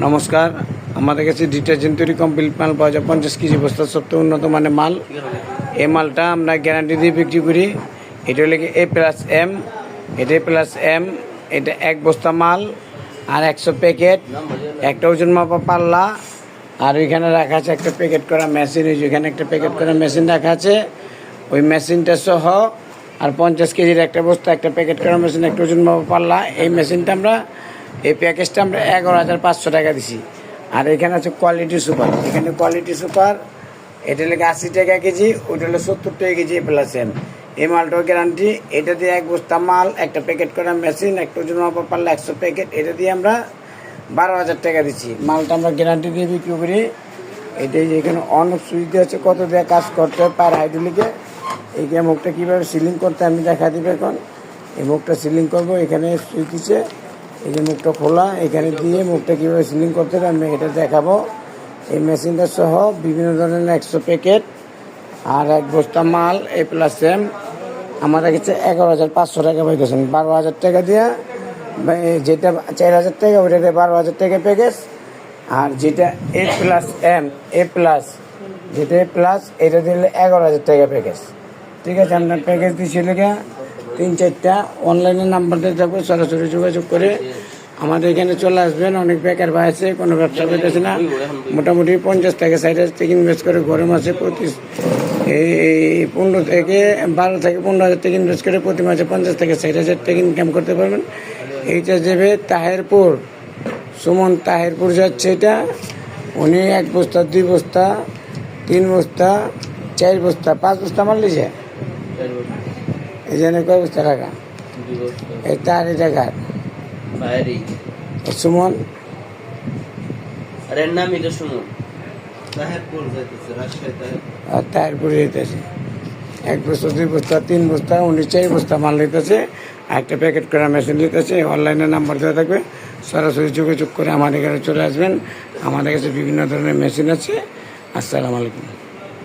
নমস্কার। আমাদের কাছে ডিটারজেন্ট তৈরি কমপ্লিট মাল পাওয়া যায়, পঞ্চাশ কেজি বস্তার সবথেকে উন্নত মানের মাল। এই মালটা আমরা গ্যারান্টি দিয়ে বিক্রি করি। এটা হলে এ প্লাস এম এটা প্লাস এম এটা এক বস্তা মাল আর একশো প্যাকেট একটা ওজন মাপা পাল্লা আর ওইখানে রাখা আছে একটা প্যাকেট করা মেশিন ওই যে ওইখানে একটা প্যাকেট করা মেশিন রাখা আছে। ওই মেশিনটা সহ আর পঞ্চাশ কেজির একটা বস্তা, একটা প্যাকেট করা মেশিন একটা ওজন মাপা পাল্লা, এই মেশিনটা আমরা এই প্যাকেজটা আমরা এগারো হাজার পাঁচশো টাকা দিছি। আর এখানে আছে কোয়ালিটি সুপার এখানে কোয়ালিটি সুপার এটা লেগে আশি টাকা কেজি ওটা হলো সত্তর টাকা কেজি প্লাস এম এই মালটাও গ্যারান্টি এটা দিয়ে এক বস্তা মাল, একটা প্যাকেট করা মেশিন একটা ওজন মাপা পারলে একশো প্যাকেট এটা দিয়ে আমরা বারো হাজার টাকা দিচ্ছি মালটা আমরা গ্যারান্টি দিয়ে বিক্রি করি। এটাই এখানে অনেক সুইচ দিয়ে আছে, কত দিয়ে কাজ করতে হয় পার হাইড্রোলিকে এই মুখটা কীভাবে সিলিং করতে আমি দেখা দিবে এখন। এই মুখটা সিলিং করব, এখানে সুইচ দিচ্ছে এই যে মুখটা খোলা, এখানে দিয়ে মুখটা কীভাবে সিলিং করতে হবে আমি এটা দেখাবো। এই মেশিনটা সহ বিভিন্ন ধরনের একশো প্যাকেট আর এক বস্তা মাল, এ প্লাস এম আমার কাছে এগারো হাজার পাঁচশো টাকা পাইতেছেন। বারো হাজার টাকা দিয়া যেটা চার হাজার টাকা, ওইটা দিয়ে বারো হাজার টাকা প্যাকেজ আর যেটা A plus M A plus যেটা এ প্লাস এটা দিলে এগারো হাজার টাকা প্যাকেজ ঠিক আছে, আপনার প্যাকেজ দিয়েছি লেগে। তিন চারটা অনলাইনে নাম্বার দিয়ে থাকবে, সরাসরি যোগাযোগ করে আমাদের এখানে চলে আসবেন। অনেক বেকার ভাই আছে, কোনো ব্যবসা করতেছে না। মোটামুটি পঞ্চাশ থেকে ষাট হাজার থেকে ইনভেস্ট করে গরম আছে প্রতি এই পনেরো থেকে বারো থেকে পনেরো হাজার থেকে ইনভেস্ট করে প্রতি মাসে পঞ্চাশ থেকে ষাট হাজার থেকে ইনকাম করতে পারবেন। এইটা যাবে তাহেরপুর। সুমন তাহেরপুর যাচ্ছে এটা। উনি এক বস্তা, দুই বস্তা, তিন বস্তা, চার বস্তা, পাঁচ বস্তা মাল লিছে এই জন্য কয় বস্তা টাকা এই তার এটা ঘাট সুমন? আর নাম এটা আর তারপরে যেতেছে এক বস্তা দুই বস্তা তিন বস্তা উনি চার বস্তা মাল নিতেছে একটা প্যাকেট করা মেশিন নিতেছে অনলাইনে নাম্বার দেওয়া থাকবে। সরাসরি যোগাযোগ করে আমাদের এখানে চলে আসবেন। আমাদের কাছে বিভিন্ন ধরনের মেশিন আছে। আসসালামু আলাইকুম।